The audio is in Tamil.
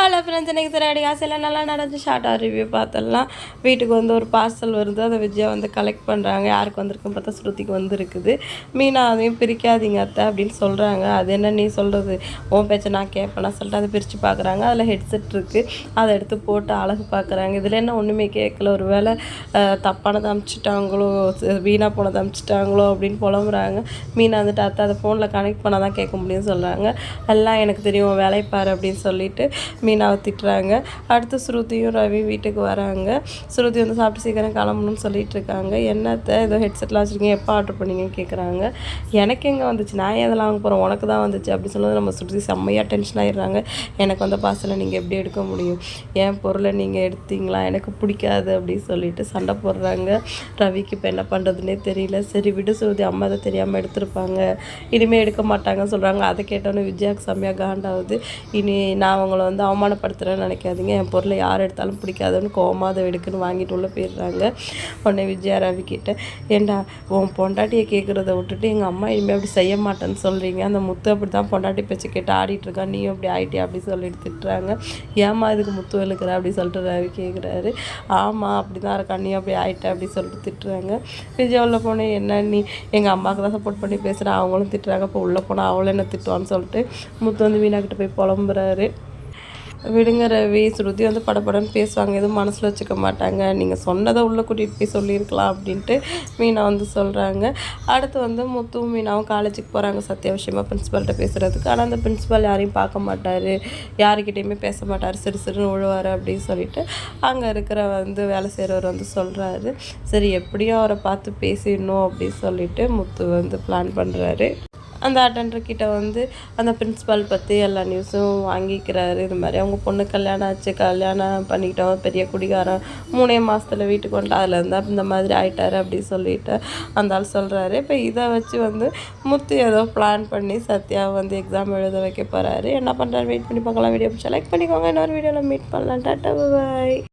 ஹலோ ஃப்ரெண்ட்ஸ் எனக்கு சில காசெல்லாம் நல்லா நடந்து ஷார்ட்டாக ரிவ்யூ பார்த்தலாம் வீட்டுக்கு வந்து ஒரு பார்சல் வருது. அதை விஜயா வந்து கலெக்ட் பண்ணுறாங்க யாருக்கு வந்திருக்குன்னு பார்த்தா ஸ்ருதிக்கு வந்துருக்குது. மீனா அதையும் பிரிக்காதீங்க அத்தை அப்படின்னு சொல்கிறாங்க அது என்ன நீ சொல்கிறது உன் பேச்சை நான் கேட்பேனா சொல்லிட்டு அதை பிரித்து பார்க்குறாங்க. அதில் ஹெட்செட் இருக்குது அதை எடுத்து போட்டு அழகு பார்க்குறாங்க. இதில் என்ன ஒன்றுமே கேட்கல. ஒரு வேளை தப்பானதை அமுச்சிட்டாங்களோ வீணாக போனதை அமுச்சிட்டாங்களோ அப்படின்னு புலம்புறாங்க. மீனா வந்துட்டு அத்தை அதை ஃபோனில் கனெக்ட் பண்ணால் தான் கேட்க முடியும்னு சொல்கிறாங்க எல்லாம் எனக்கு தெரியும். வேலை அப்படின்னு சொல்லிட்டு மீனாவை திட்டுறாங்க. அடுத்து ஸ்ருதியும் ரவி வீட்டுக்கு வராங்க. ஸ்ருதி வந்து சாப்பிட்டு சீக்கிரம் கிளம்பணும்னு சொல்லிட்டு இருக்காங்க என்னத்தை ஏதோ ஹெட்செட்லாம் வச்சுருக்கீங்க எப்போ ஆர்டர் பண்ணீங்கன்னு கேட்குறாங்க எனக்கு எங்கே வந்துச்சு? நான் எதெல்லாம் வாங்க போகிறேன் உனக்கு தான் வந்துச்சு அப்படின்னு சொல்லும்போது நம்ம ஸ்ருதி செம்மையாக டென்ஷன் ஆகிடுறாங்க எனக்கு வந்த பார்சலை நீங்கள் எப்படி எடுக்க முடியும்? என் பொருளை நீங்கள் எடுத்தீங்களா? எனக்கு பிடிக்காது அப்படின்னு சொல்லிட்டு சண்டை போடுறாங்க. ரவிக்கு இப்போ என்ன பண்ணுறதுனே தெரியல. சரி விடு ஸ்ருதி அம்மா அதை தெரியாமல் எடுத்திருப்பாங்க. இனிமேல் எடுக்க மாட்டாங்கன்னு சொல்கிறாங்க அதை கேட்டோன்னே விஜயாக்கு செம்மையாக காண்டாகுது. இனி நான் அவங்கள வந்து அவமானப்படுத்துகிறேன்னு நினைக்காதீங்க. என் பொருளை யார் எடுத்தாலும் பிடிக்காதுன்னு கோமாத எடுக்குன்னு வாங்கிட்டு உள்ளே போயிடுறாங்க. உடனே விஜயா ரவி கிட்ட ஏண்டா உன் பொண்டாட்டியை கேட்குறத விட்டுட்டு எங்கள் அம்மா இனிமேல் அப்படி செய்ய மாட்டேன்னு சொல்கிறீங்க அந்த முத்து அப்படி தான் பொண்டாட்டி பேச்சு கேட்டு ஆடிட்டுருக்கான் நீயும் அப்படி ஆகிட்டியா அப்படி சொல்லிட்டு திட்டுறாங்க. ஏமா இதுக்கு முத்து எழுக்கிற அப்படி சொல்லிட்டு ரவி கேட்குறாரு ஆமாம் அப்படி தான் இருக்கா. நீ அப்படி ஆகிட்ட அப்படி சொல்லிட்டு திட்டுறாங்க. விஜயாவில் உள்ள போனேன் என்ன நீ எங்கள் அம்மாவுக்கு தான் சப்போர்ட் பண்ணி பேசுகிறேன் அவங்களும் திட்டுறாங்க. இப்போ உள்ளே போனால் அவளும் என்ன திட்டுவான்னு சொல்லிட்டு முத்து வந்து வீணாக்கிட்ட போய் புலம்புறாரு. விடுங்க ரவி ஸ்ருதி வந்து படப்படன்னு பேசுவாங்க. எதுவும் மனசில் வச்சுக்க மாட்டாங்க. நீங்கள் சொன்னதை உள்ளே கூட்டிகிட்டு போய் சொல்லியிருக்கலாம் அப்படின்ட்டு மீனா வந்து சொல்கிறாங்க அடுத்து வந்து முத்துவும் மீனாவும் காலேஜுக்கு போகிறாங்க சத்தியாவசியமாக விஷயமா பிரின்ஸிபால்கிட்ட பேசுகிறதுக்கு ஆனால் அந்த பிரின்ஸிபால் யாரையும் பார்க்க மாட்டார். யாருக்கிட்டேயுமே பேச மாட்டார். சிறு சிறுன்னு விழுவார் அப்படின்னு சொல்லிட்டு அங்கே இருக்கிற வந்து வேலை செய்கிறவர் வந்து சொல்கிறாரு சரி எப்படியும் அவரை பார்த்து பேசிடணும் அப்படின்னு சொல்லிட்டு முத்து வந்து பிளான் பண்ணுறாரு அந்த அட்டண்டர்கிட்ட வந்து அந்த பிரின்ஸிபால் பற்றி எல்லா நியூஸும் வாங்கிக்கிறாரு. இது மாதிரி அவங்க பொண்ணு கல்யாணம் ஆச்சு கல்யாணம் பண்ணிக்கிட்டோம். பெரிய குடிகாரம் மூணே மாதத்தில் வீட்டுக்கு வந்துட்டு. அதில் இருந்தால் இந்த மாதிரி ஆயிட்டார் அப்படின்னு சொல்லிட்டு அந்த ஆள் சொல்கிறாரு இப்போ இதை வச்சு வந்து முத்து ஏதோ பிளான் பண்ணி சத்யா வந்து எக்ஸாம் எழுத வைக்க போகிறாரு என்ன பண்ணுறாரு வெயிட் பண்ணி பார்க்கலாம். வீடியோ பிடிச்சா லைக் பண்ணிக்கோங்க. இன்னொரு வீடியோவில் மீட் பண்ணலாம். டாட்டா பாய்